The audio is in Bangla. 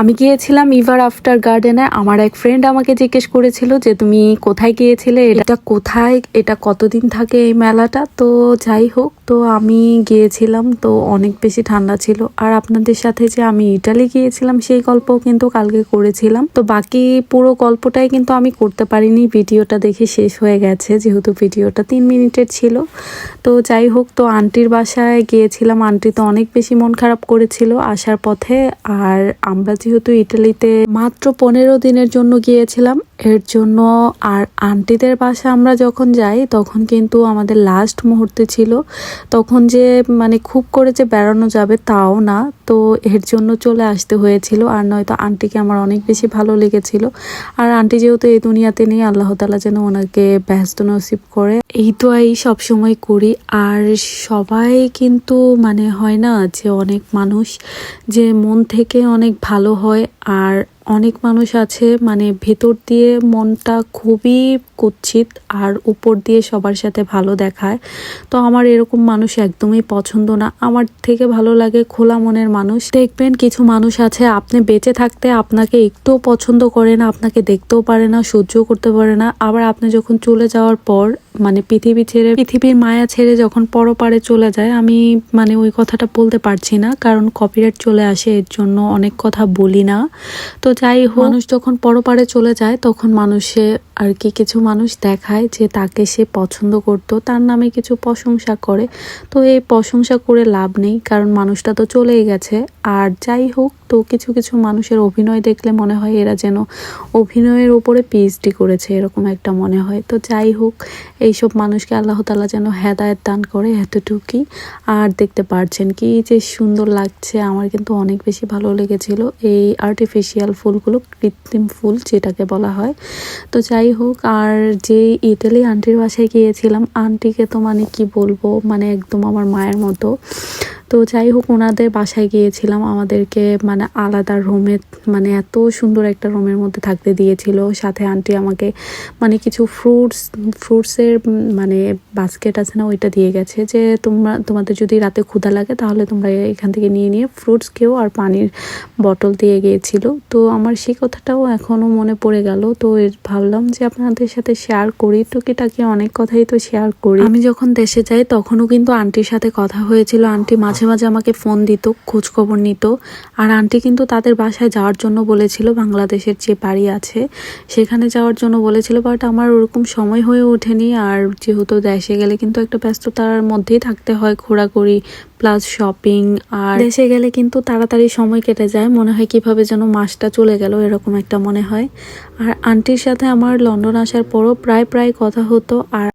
আমি গিয়েছিলাম ইভার আফটার গার্ডেনে আমার এক ফ্রেন্ড আমাকে জিজ্ঞেস করেছিল যে, তুমি কোথায় গিয়েছিলে? এটা কোথায়? এটা কতদিন থাকে এই মেলাটা? তো যাই হোক, তো আমি গিয়েছিলাম, তো অনেক বেশি ঠান্ডা ছিল। আর আপনাদের সাথে যে আমি ইটালি গিয়েছিলাম, সেই গল্পও কিন্তু কালকে করেছিলাম। তো বাকি পুরো গল্পটাই কিন্তু আমি করতে পারিনি। ভিডিওটা দেখে শেষ হয়ে গেছে, যেহেতু ভিডিওটা তিন মিনিটের ছিল। তো যাই হোক, তো আন্টির বাসায় গিয়েছিলাম। আন্টি তো অনেক বেশি মন খারাপ করেছিল আসার পথে। আর আমরা যেহেতু ইটালিতে মাত্র পনেরো দিনের জন্য গিয়েছিলাম, এর জন্য আর আন্টিদের বাসা আমরা যখন যাই, তখন কিন্তু আমাদের লাস্ট মুহূর্তে ছিল। তখন যে মানে খুব করে যে বেড়ানো যাবে তাও না, তো এর জন্য চলে আসতে হয়েছিল। আর নয়তো আন্টিকে আমার অনেক বেশি ভালো লেগেছিল। আর আন্টি যেহেতু এই দুনিয়াতে নেই, আল্লাহ তালা যেন ওনাকে ব্যস্ত নসিব করে। এই তো এই সব সময় করি। আর সবাই কিন্তু মানে হয় না যে অনেক মানুষ যে মন থেকে অনেক ভালো হয় আর অনেক মানুষ আছে মানে ভেতর দিয়ে মনটা খুবই কুৎসিত আর উপর দিয়ে সবার সাথে ভালো দেখায়। তো আমার এরকম মানুষ একদমই পছন্দ না। আমার থেকে ভালো লাগে খোলা মনের মানুষ। দেখবেন কিছু মানুষ আছে, আপনি বেঁচে থাকতে আপনাকে একটুও পছন্দ করে না, আপনাকে দেখতেও পারে না সহ্য করতে পারে না। আবার আপনি যখন চলে যাওয়ার পর মানে পৃথিবী ছেড়ে, পৃথিবীর মায়া ছেড়ে যখন পরপারে চলে যায়, আমি মানে ওই কথাটা বলতে পারছি না। কারণ কপিরাইট চলে আসে, এর জন্য অনেক কথা বলি না। তো যাই হোক, মানুষ যখন পরপারে চলে যায়, তখন মানুষে আর কি কিছু মানুষ দেখায় যে তাকে সে পছন্দ করত, তার নামে কিছু প্রশংসা করে। তো এই প্রশংসা করে লাভ নেই, কারণ মানুষটা তো চলেই গেছে। আর যাই হোক, তো কিছু কিছু মানুষের অভিনয় দেখলে মনে হয় এরা যেন অভিনয়ের উপরে পিএইচডি করেছে, এরকম একটা মনে হয়। তো যাই হোক, এইসব মানুষকে আল্লাহ তালা যেন হেদায়ত দান করে এতটুকুই। আর দেখতে পারছেন কি যে সুন্দর লাগছে, আমার কিন্তু অনেক বেশি ভালো লেগেছিল। এই আর্টিফিশিয়াল ফুলগুলো কৃত্রিম ফুল যেটাকে বলা হয়। তো যাই হোক, আর যে ইটালি আন্টির বাসায় গিয়েছিলাম আন্টিকে তো মানে কি বলব মানে একদম আমার মায়ের মতো। তো যাই হোক ওনাদের বাসায় গিয়েছিলাম। আমাদেরকে মানে আলাদা রুমে মানে এত সুন্দর একটা রুমের মধ্যে থাকতে দিয়েছিল। সাথে আন্টি আমাকে মানে কিছু ফ্রুটস ফ্রুটসের মানে বাস্কেট আছে না, ওইটা দিয়ে গেছে যে, তোমরা, তোমাদের যদি রাতে ক্ষুধা লাগে, তাহলে তোমরা এখান থেকে নিয়ে নিয়ে ফ্রুটস খেও আর পানির বটল দিয়ে গিয়েছিল। তো আমার সেই কথাটাও এখনও মনে পড়ে গেল। তো ভাবলাম যে আপনাদের সাথে শেয়ার করি। টুকিটাকি অনেক কথাই তো শেয়ার করি। আমি যখন দেশে যাই, তখনও কিন্তু আন্টির সাথে কথা হয়েছিল। আন্টি মাঝে মাঝে আমাকে ফোন দিত খোঁজ খবর নিত। আর আন্টি কিন্তু তাদের বাসায় যাওয়ার জন্য বলেছিল, বাংলাদেশের যে বাড়ি আছে, সেখানে যাওয়ার জন্য বলেছিল বাট আমার ওরকম সময় হয়ে ওঠেনি। আর যেহেতু দেশে গেলে কিন্তু একটা ব্যস্ততার মধ্যেই থাকতে হয় ঘোরাঘুরি প্লাস শপিং আর দেশে গেলে কিন্তু তাড়াতাড়ি সময় কেটে যায়, মনে হয় কীভাবে যেন মাসটা চলে গেল, এরকম একটা মনে হয়। আর আন্টির সাথে আমার লন্ডন আসার পরও প্রায় প্রায় কথা হতো। আর